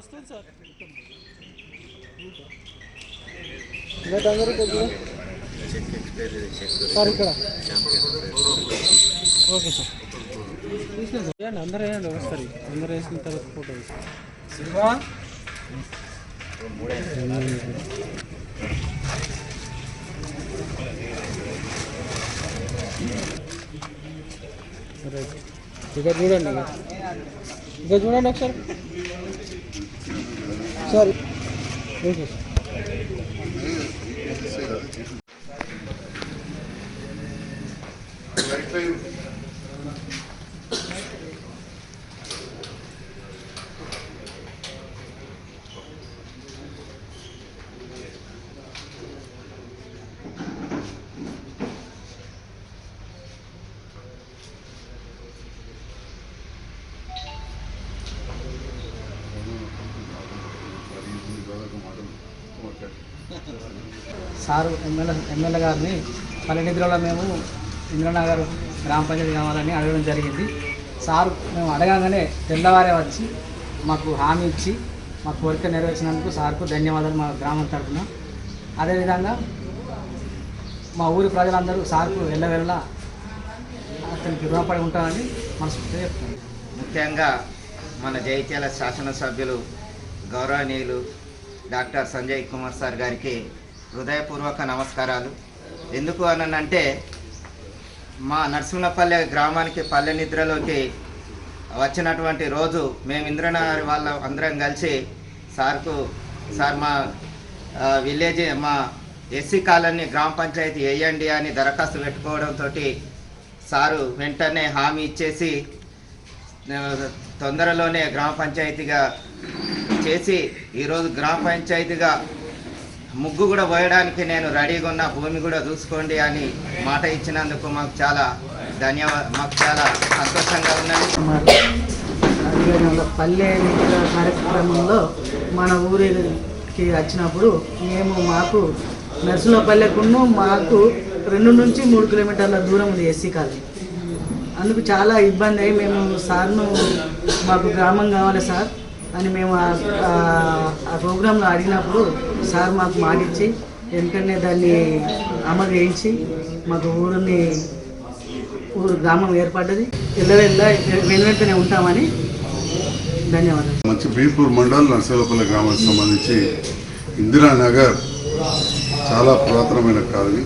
వస్తుంది sir check expiry check sir ఇక్కడ champion okay sir తీసుకెళ్ళి సార్ వేయండి అందరూ వేయండి ఒకసారి అందరూ వేసిన తర్వాత ఫోటో శివా రైట్ ఇక చూడండి ఇక. ఇక చూడండి ఒకసారి sorry okay sir sir MLA MLA గారిని పల్లెనిద్రలో మేము ఇంద్రనగర్ గ్రామ పంచాయతీ కావాలని అడగడం జరిగింది. సారు మేము అడగగానే తెల్లవారే వచ్చి మాకు హామీ ఇచ్చి మా కోరిక నెరవేర్చినందుకు సార్కు ధన్యవాదాలు మా గ్రామం తరఫున. అదేవిధంగా మా ఊరి ప్రజలందరూ సార్కు వెళ్ళవెళ్ళ అతనికి రుణపడి ఉంటామని మనస్ఫూర్తిగా ముఖ్యంగా మన జైత్యాల శాసనసభ్యులు గౌరవనీయులు డాక్టర్ సంజయ్ కుమార్ సార్ గారికి హృదయపూర్వక నమస్కారాలు. ఎందుకు అనంటే మా నరసింహపల్లె గ్రామానికి పల్లె నిద్రలోకి వచ్చినటువంటి రోజు మేము ఇంద్రనగర్ వాళ్ళ అందరం కలిసి సార్కు సార్ మా విలేజ్ మా ఎస్సీ కాలనీ గ్రామ పంచాయతీ వేయండి అని దరఖాస్తు పెట్టుకోవడంతో సారు వెంటనే హామీ ఇచ్చేసి తొందరలోనే గ్రామ పంచాయతీగా చేసి ఈరోజు గ్రామ పంచాయతీగా ముగ్గు కూడా పోయడానికి నేను రెడీగా ఉన్న. భూమి కూడా చూసుకోండి అని మాట ఇచ్చినందుకు మాకు చాలా ధన్యవాద మాకు చాలా సంతోషంగా ఉన్నది. పల్లె కార్యక్రమంలో మన ఊరికి వచ్చినప్పుడు మేము మాకు నర్సులపల్లెకును మాకు రెండు నుంచి మూడు కిలోమీటర్ల దూరం ఉంది ఎస్సీ కాలనీ. అందుకు చాలా ఇబ్బంది అయ్యి మేము సార్ను మాకు గ్రామం కావాలి సార్ అని మేము ఆ- ఆ- ఆ ప్రోగ్రాంలో అడిగినప్పుడు సార్ మాకు మాటిచ్చి వెంటనే దాన్ని అమలు చేయించి మాకు ఊరిని ఊరు గ్రామం ఏర్పడ్డది. ఎల్లవెల్ల వెను వెంటనే ఉంటామని ధన్యవాదాలు. మంచి బీపూర్ మండల్ నర్సేవపల్లి గ్రామానికి సంబంధించి ఇందిరానగర్ చాలా పురాతనమైన కాలనీ.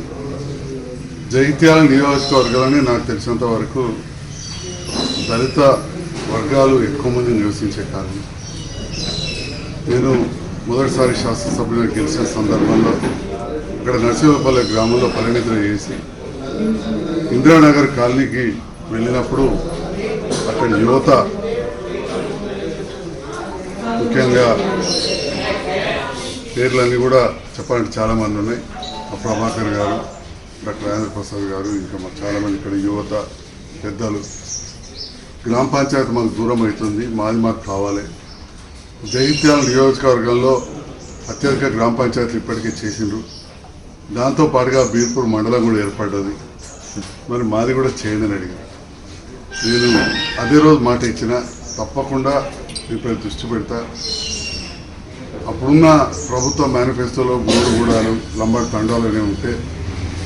జైత్యాల నియోజకవర్గాలని నాకు తెలిసినంత వరకు దళిత వర్గాలు ఎక్కువ మంది నివసించే కాలనీ. నేను మొదటిసారి శాసనసభ్యులుగా గెలిచిన సందర్భంలో ఇక్కడ నరసింహపల్లి గ్రామంలో పరిణితులు చేసి ఇందిరానగర్ కాలనీకి వెళ్ళినప్పుడు అక్కడ యువత ముఖ్యంగా పేర్లన్నీ కూడా చెప్పాలంటే చాలామంది ఉన్నాయి. ఆ ప్రభాకర్ గారు డాక్టర్ రాజేంద్ర ప్రసాద్ గారు ఇంకా మాకు ఇక్కడ యువత పెద్దలు. గ్రామ పంచాయతీ మాకు దూరం అవుతుంది మాది మాకు కావాలి. జగిత్యాల నియోజకవర్గంలో అత్యధిక గ్రామ పంచాయతీలు ఇప్పటికే చేసిండ్రు. దాంతో పాటుగా బీర్పూర్ మండలం కూడా ఏర్పడ్డది. మరి మాది కూడా చేయండి అని అడిగారు. నేను అదే రోజు మాట ఇచ్చిన తప్పకుండా దీనిపై దృష్టి పెడతా. అప్పుడున్న ప్రభుత్వ మేనిఫెస్టోలో గూడుగూడాలు లంబాడి తండాలు అనేవి ఉంటే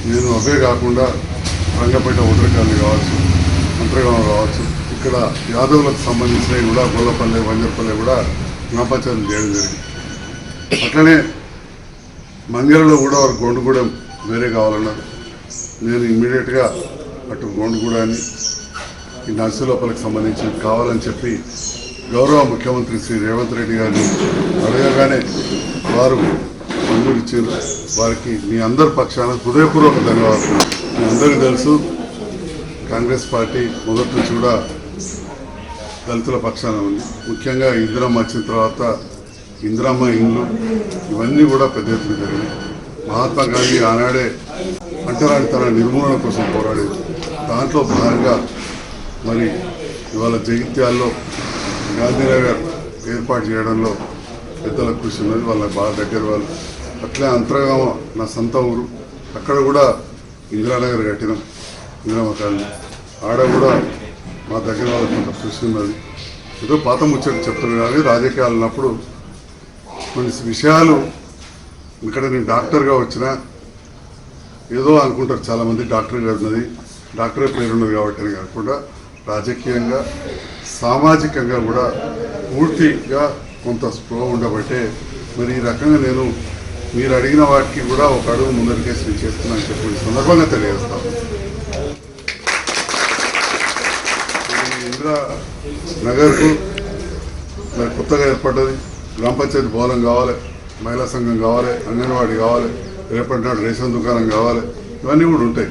నేను అవే కాకుండా రంగపేట ఉదరకాలు కావచ్చు మంత్రగాం కావచ్చు ఇక్కడ యాదవులకు సంబంధించినవి కూడా గొల్లపల్లె వంజరపల్లె కూడా గ్రామ చేయడం జరిగింది. అట్లనే మంగళలో కూడా వారు గొండుగూడెం వేరే కావాలన్నారు. నేను ఇమ్మీడియట్గా అటు గొండుగూడాన్ని ఈ నర్సులోపలకు సంబంధించి కావాలని చెప్పి గౌరవ ముఖ్యమంత్రి శ్రీ రేవంత్ రెడ్డి గారిని అడగగానే వారు మంజూరిచ్చారు వారికి మీ అందరి పక్షాన హృదయపూర్వక ధన్యవాదాలు. మీ అందరికీ తెలుసు కాంగ్రెస్ పార్టీ మొదటి నుంచి కూడా దళితుల పక్షాన ఉంది. ముఖ్యంగా ఇందిరమ్మ వచ్చిన తర్వాత ఇందిరమ్మ ఇండ్లు ఇవన్నీ కూడా పెద్ద ఎత్తున జరిగినాయి. మహాత్మా గాంధీ ఆనాడే అంటరానితన నిర్మూలన కోసం పోరాడేది దాంట్లో భాగంగా మరి ఇవాళ జగిత్యాల్లో గాంధీనగర్ ఏర్పాటు చేయడంలో పెద్దల కృషి ఉన్నది. వాళ్ళ బాగా దగ్గర వాళ్ళు అట్లే అంతర్గామ నా సొంత ఊరు. అక్కడ కూడా ఇందిరానగర్ కట్టినాం. ఇందిరామ కాలనీ. ఆడ కూడా మా దగ్గర వాళ్ళకి కొంత కృషి ఉన్నది. ఏదో పాత ముచ్చట చెప్తాను కానీ రాజకీయాలు ఉన్నప్పుడు కొన్ని విషయాలు ఇక్కడ నేను డాక్టర్గా వచ్చినా ఏదో అనుకుంటారు చాలామంది డాక్టర్ గారు ఉన్నది. డాక్టర్ పేరు ఉన్నది కాబట్టి అని కాకుండా రాజకీయంగా సామాజికంగా కూడా పూర్తిగా కొంత స్పృహ ఉండబట్టే మరి ఈ రకంగా నేను మీరు అడిగిన వాటికి కూడా ఒక అడుగు ముందరికేసి నేను చేస్తున్నాను చెప్పి సందర్భంగా తెలియజేస్తాను. ఈ నగర్కు మరి కొత్తగా ఏర్పడ్డది. గ్రామ పంచాయతీ భవనం కావాలి మహిళా సంఘం కావాలి అంగన్వాడీ కావాలి రేపటి నాడు రేషన్ దుకాణం కావాలి ఇవన్నీ కూడా ఉంటాయి.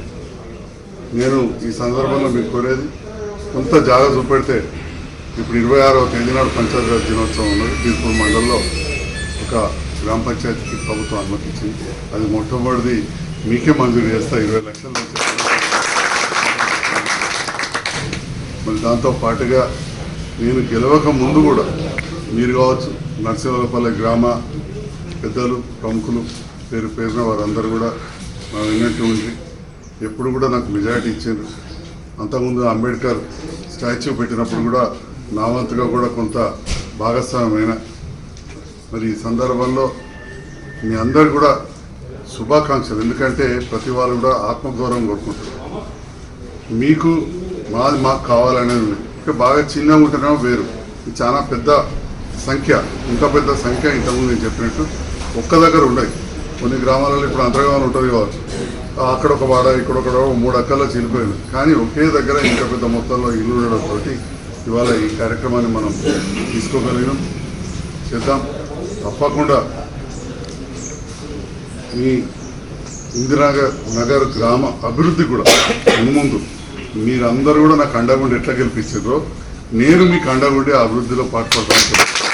నేను ఈ సందర్భంలో మీకు కోరేది కొంత జాగ్రత్త చూపెడితే ఇప్పుడు ఇరవై ఆరవ తేదీ నాడు పంచాయతీరాజ్ దినోత్సవం ఉన్నది. బీర్పూర్ మండలంలో ఒక గ్రామ పంచాయతీకి ప్రభుత్వం అనుమతించింది అది మొట్టమొదటిది మీకే మంజూరు చేస్తా ఇరవై లక్షల నుంచి. మరి దాంతో పాటుగా నేను గెలవక ముందు కూడా మీరు కావచ్చు నరసింహలపల్లి గ్రామ పెద్దలు ప్రముఖులు పేరు పేరున వారందరూ కూడా నా విన్నట్టు ఉండి ఎప్పుడు కూడా నాకు మెజారిటీ ఇచ్చారు. అంతకుముందు అంబేద్కర్ స్టాచ్యూ పెట్టినప్పుడు కూడా నా వంతుగా కూడా కొంత భాగస్వామ్యమైన. మరి ఈ సందర్భంలో మీ అందరు కూడా శుభాకాంక్షలు. ఎందుకంటే ప్రతి వాళ్ళు కూడా ఆత్మగౌరవం కోరుకుంటారు మీకు మాది మాకు కావాలనేది ఉంది. ఇంకా బాగా చిన్నగా ఉంటేనేమో వేరు. ఇది చాలా పెద్ద సంఖ్య ఇంత పెద్ద సంఖ్య ఇంతకుముందు నేను చెప్పినట్టు ఒక్క దగ్గర ఉండదు కొన్ని గ్రామాలలో ఇప్పుడు అంతర్గానం ఉంటుంది కావచ్చు. అక్కడ ఒక వాడ ఇక్కడ ఒక మూడు అక్కల్లో చీలిపోయింది కానీ ఒకే దగ్గర ఇంత పెద్ద మొత్తంలో ఇల్లు ఉండడంతో ఇవాళ ఈ కార్యక్రమాన్ని మనం తీసుకోగలిగినాం చేద్దాం. తప్పకుండా ఈ ఇందిరానగర్ నగర్ గ్రామ అభివృద్ధి కూడా ముందు మీరందరూ కూడా నాకు అండగుండి ఎట్లా గెలిపించారో నేను మీకు అండగుండి ఆ అభివృద్ధిలో పాటుపడతాను